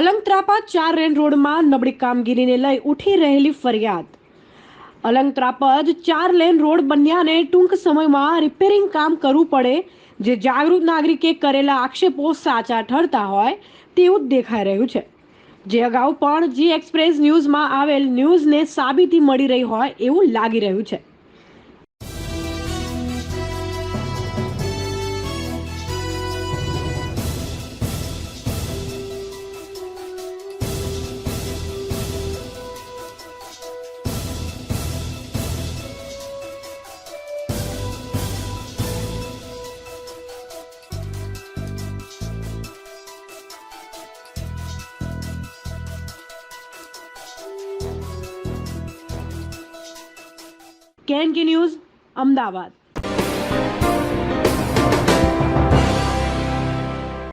અલંગત્રાપા ચાર રેન રોડમાં નબળી કામગીરીને લઈ ઉઠી રહેલી ફરિયાદ. અલંગત્રાપજ ચાર લેન રોડ બન્યાને ટૂંક સમયમાં રિપેરિંગ કામ કરવું પડે. જે જાગૃત નાગરિકે કરેલા આક્ષેપો સાચા ઠરતા હોય તેવું જ દેખાઈ રહ્યું છે. જે અગાઉ પણ જી એક્સપ્રેસ ન્યૂઝમાં આવેલ ન્યૂઝને સાબિતી મળી રહી હોય એવું લાગી રહ્યું છે. કેન કે ન્યૂઝ અમદાવાદ